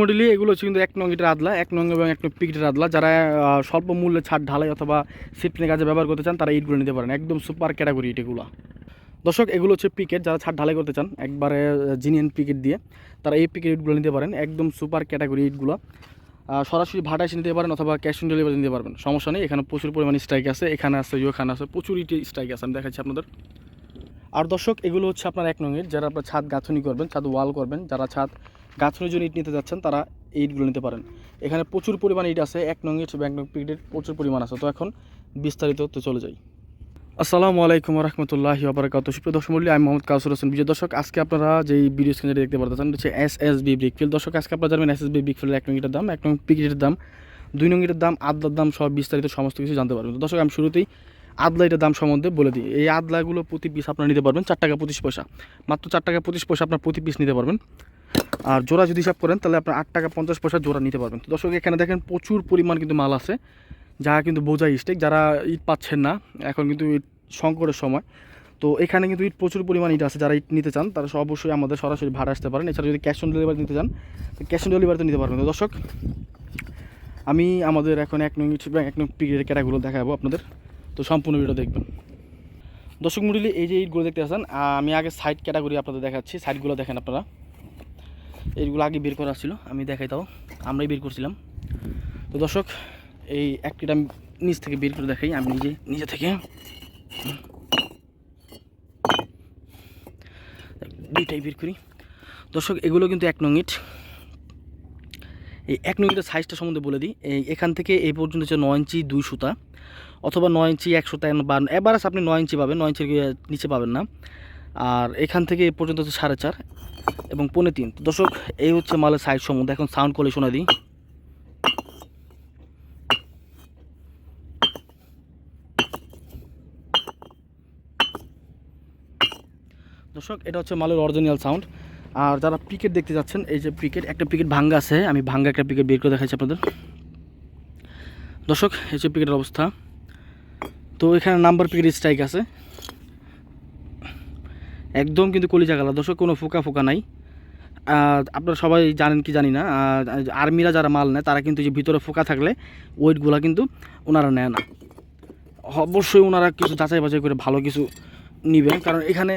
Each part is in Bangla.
মডেলি, এগুলো হচ্ছে কিন্তু এক নং ইটের আদলা, এক নং এবং এক নং পিকেটের আদলা। যারা স্বল্প মূল্যে ছাদ ঢালাই অথবা সিটপিনের কাজে ব্যবহার করতে চান, তারা ইটগুলো নিতে পারেন। একদম সুপার ক্যাটাগরি ইট এগুলো দর্শক, এগুলো হচ্ছে পিকেট, যারা ছাদ ঢালাই করতে চান, একবারে জিনিয়ান পিকেট দিয়ে, তারা এই পিকেট ইটগুলো নিতে পারেন। একদম সুপার ক্যাটাগরি ইটগুলো। সরাসরি ভাড়া এসে নিতে পারেন অথবা ক্যাশ অন ডেলিভারি নিতে পারবেন। সমস্যা নেই, এখানে প্রচুর পরিমাণে স্ট্রাইক আছে, এখানে আছে, ওখানে আছে, প্রচুর ইট স্ট্রাইক আছে, আমি দেখাচ্ছি আপনাদের। আর দর্শক, এগুলো হচ্ছে আপনার এক নঙের যারা আপনার ছাদ গাঁথনি করবেন, ছাদ ওয়াল করবেন, যারা ছাদ গাঁথনির জন্য ইট নিতে যাচ্ছেন, তারা এই ইটগুলো নিতে পারেন। এখানে প্রচুর পরিমাণ ইট আছে, এক নং ইট এবং এক নং পিকেটের প্রচুর পরিমাণ আছে। তো এখন বিস্তারিত তো চলে যাই। আসসালামু আলাইকুম রহমতুল্লাহি আবরাকাত সুপ্রিয় দর্শক মূল্য আমি মোহাম্মদ কাউসুর হোসেন। বিজয় দর্শক, আজকে আপনারা যেই ভিডিও স্ক্রিনে দেখতে পারতেছেন হচ্ছে এস এস বি ব্রিকফিল দর্শক, আজকে আপনারা জানবেন এস এস বি ব্রিকফিলের এক নং ইটের দাম, এক নং পিকেটের দাম, দুই নং ইটের দাম, আদলার দাম সব বিস্তারিত সমস্ত কিছু জানতে পারবেন। দর্শক, আমি শুরুতেই আদলা এটার দাম সম্বন্ধে বলে দিই। এই আদলাগুলো প্রতি পিস আপনারা নিতে পারবেন চার টাকা পঁচিশ পয়সা। মাত্র চার টাকা পঁচিশ পয়সা আপনার প্রতি পিস নিতে পারবেন। আর জোড়া যদি হিসাব করেন, তাহলে আপনার আট টাকা পঞ্চাশ পয়সা জোড়া নিতে পারবেন। তো দর্শক, এখানে দেখেন প্রচুর পরিমাণ কিন্তু মাল আছে, যা কিন্তু বোঝাই স্টেক। যারা ইট পাচ্ছেন না, এখন কিন্তু ইট সংকটের সময়। তো এখানে কিন্তু ইট প্রচুর পরিমাণ ইট আছে, যারা ইট নিতে চান, তারা অবশ্যই আমাদের সরাসরি ভাড়া আসতে পারেন। এছাড়া যদি ক্যাশ অন ডেলিভারি নিতে চান, তো ক্যাশ অন ডেলিভারিতে নিতে পারবেন। তো দর্শক, আমি আমাদের এখন এক নং ইট এক নং পিকের ক্যাটাগুলো দেখাবো আপনাদের। তো সম্পূর্ণ ভিডিও দেখবেন। দর্শক মন্ডলী, এই যে ইটগুলো দেখতে আসেন আমি আগে সাইড ক্যাটাগরি আপনাদের দেখাচ্ছি। সাইডগুলো দেখেন আপনারা। এইগুলো আগে বের করা ছিল, আমি দেখাই তাও, আমরাই বের করছিলাম। তো দর্শক, এই একটিটা আমি নিচ থেকে বের করে দেখাই, আমি নিজে নিজে থেকে। দুইটাই বের করি। দর্শক, এগুলো কিন্তু এক নং ইট। এই এক নং ইটের সাইজটা সম্বন্ধে বলে দিই। এই এখান থেকে এই পর্যন্ত হচ্ছে নয় ইঞ্চি দুই সুতা, অথবা নয় ইঞ্চি এক সুতা বা এবারে আপনি নয় ইঞ্চি পাবেন, নয় ইঞ্চির নিচে পাবেন না। আর এখান থেকে এই পর্যন্ত হচ্ছে সাড়ে চার এবং পৌনে তিন। দর্শক, এই হচ্ছে মালের সাইজ সম্বন্ধে এখন সাউন্ড করলে শোনা দিই। দর্শক, এটা হচ্ছে মালের অরিজিনাল সাউন্ড আর যারা পিকেট দেখতে যাচ্ছেন, এই যে পিকেট একটা পিকেট ভাঙ্গা আছে। আমি ভাঙ্গা একটা পিকেট বের করে দেখাচ্ছি আপনাদের। দর্শক, এই যে পিকেটের অবস্থা। তো এখানে নাম্বার পিকেট স্ট্রাইক আছে। একদম কিন্তু কলিজা গালা দর্শক, কোনো ফোকা ফোকা নাই। আপনারা সবাই জানেন কি জানি না। আর্মিরা যারা মাল নেয়, তারা কিন্তু যে ভিতরে ফোকা থাকলে ওয়েটগুলো কিন্তু ওনারা নেয় না। অবশ্যই ওনারা কিছু যাচাই বাছাই করে ভালো কিছু নেবেন। কারণ এখানে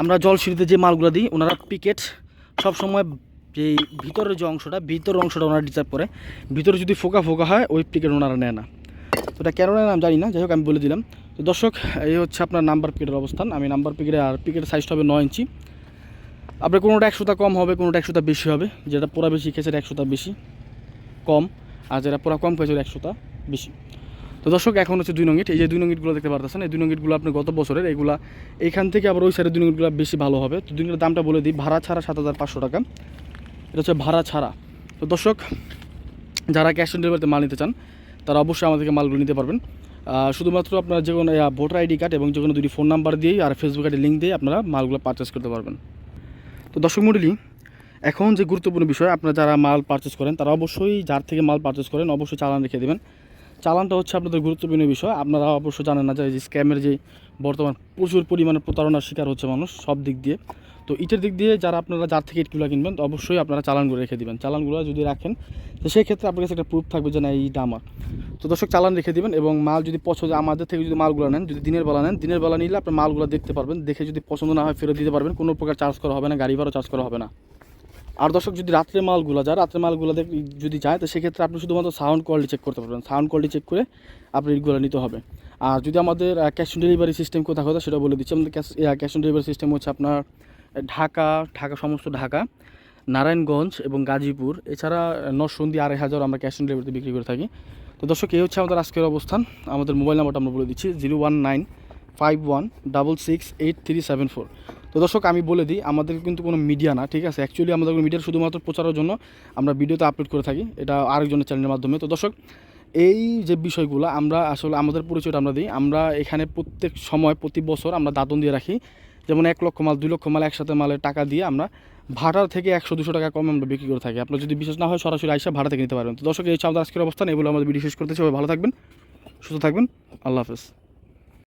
আমরা জলসিঁড়িতে যে মালগুলো দিই, ওনারা পিকেট সবসময় যে ভিতরের যে অংশটা, ভিতরের অংশটা ওনারা ডিসার্ভ করে। ভিতরে যদি ফোকা ফোকা হয়, ওই পিকেট ওনারা নেয় না। এটা কেন নেয় আমি জানি না। যাই হোক, আমি বলে দিলাম। তো দর্শক, এই হচ্ছে আপনার নাম্বার পিকেটের অবস্থান। আমি নাম্বার পিকেটে আর পিকেটের সাইজটা হবে নয় ইঞ্চি। আপনার কোনোটা একশোটা কম হবে, কোনোটা একশোটা বেশি হবে। যেটা পোড়া বেশি খেয়েছে একশোটা বেশি কম। আর যেটা পোড়া কম খেয়েছে একশোটা বেশি। তো দর্শক, এখন হচ্ছে দুই নঙ্গিট এই যে দুই নঙ্গিটগুলো দেখতে পারতেছেন, এই দুই নঙ্গিটগুলো আপনি গত বছরের এগুলা, এইখান থেকে আবার ওই সাইডের দুই নঙ্গিটগুলো বেশি ভালো হবে। তো দুই দামটা বলে দিই, ভাড়া ছাড়া সাত হাজার পাঁচশো টাকা। এটা হচ্ছে ভাড়া ছাড়া। তো দর্শক, যারা ক্যাশ অন ডেলিভারিতে মাল নিতে চান, তারা অবশ্যই আমাদেরকে মালগুলো নিতে পারবেন। শুধুমাত্র আপনার যে কোনো ভোটার আইডি কার্ড এবং যে কোনো দুটি ফোন নাম্বার দিয়েই আর ফেসবুক আইডি লিঙ্ক দিয়ে আপনারা মালগুলো পারচেস করতে পারবেন। তো দর্শক মন্ডলী, এখন যে গুরুত্বপূর্ণ বিষয়, আপনারা যারা মাল পারচেস করেন, তারা অবশ্যই যার থেকে মাল পারচেস করেন, অবশ্যই চালান রেখে দেবেন। চালানটা হচ্ছে আপনাদের গুরুত্বপূর্ণ বিষয়। আপনারা অবশ্যই জানেন না যে স্ক্যামের যে বর্তমান প্রচুর পরিমাণে প্রতারণার শিকার হচ্ছে মানুষ সব দিক দিয়ে। তো ইটের দিক দিয়ে যারা আপনারা, যার থেকে ইটগুলো কিনবেন, তো অবশ্যই আপনারা চালানগুলো রেখে দেবেন। চালানগুলো যদি রাখেন, তো সেই ক্ষেত্রে আপনার কাছে একটা প্রুফ থাকবে যে না এইটা আমার তো দর্শক চালান রেখে দিবেন এবং মাল যদি পছন্দ, আমাদের থেকে যদি মালগুলো নেন, যদি দিনের বেলা নেন, দিনের বেলা নিলে আপনার মালগুলো দেখতে পারবেন, দেখে যদি পছন্দ না হয় ফেরত দিতে পারবেন, কোনো প্রকার চার্জ করা হবে না, গাড়ি ভাড়া চার্জ করা হবে না। আর দর্শক, যদি রাত্রে মালগুলো যায় রাত্রে মালগুলো যদি যায় তো সেক্ষেত্রে আপনি শুধুমাত্র সাউন্ড কোয়ালিটি চেক করতে পারবেন। সাউন্ড কোয়ালিটি চেক করে আপনি ইটগুলো নিতে হবে। আর যদি আমাদের ক্যাশ অন ডেলিভারি সিস্টেম কোথা কোথায় সেটা বলে দিচ্ছি। আমাদের cash cash on delivery system হচ্ছে আপনার ঢাকা ঢাকা সমস্ত ঢাকা, নারায়ণগঞ্জ এবং গাজীপুর। এছাড়া নরসন্দী আড়াই হাজার আমরা ক্যাশ অন ডেলিভারিতে বিক্রি করে থাকি। তো দর্শক, এই হচ্ছে আমাদের আজকের অবস্থান। আমাদের মোবাইল নাম্বারটা আমরা বলে দিচ্ছি, zero one nine five one double six eight three seven four. তো দর্শক, আমি বলে দিই, আমাদের কিন্তু কোনো মিডিয়া না, ঠিক আছে? অ্যাকচুয়ালি আমাদের মিডিয়ার শুধুমাত্র প্রচারের জন্য আমরা ভিডিওতে আপলোড করে থাকি, এটা আরেকজনের চ্যানেলের মাধ্যমে। তো দর্শক, এই যে বিষয়গুলো, আমরা আসলে আমাদের পরিচয়টা আমরা দিই। আমরা এখানে প্রত্যেক সময়, প্রতি বছর আমরা দাদন দিয়ে রাখি। যেমন এক লক্ষ মাল, দুই লক্ষ মাল একসাথে মালের টাকা দিয়ে আমরা ভাড়া থেকে একশো দুশো টাকা কম আমরা বিক্রি করে থাকি। আপনার যদি বিশেষ না হয়, সরাসরি আইসা ভাড়া থেকে নিতে পারবেন। তো দর্শক, এই আমাদের আজকের অবস্থান। এগুলো আমাদের ভিডিও শেষ করতে চাই। ভালো থাকবেন, সুস্থ থাকবেন। আল্লাহ হাফেজ।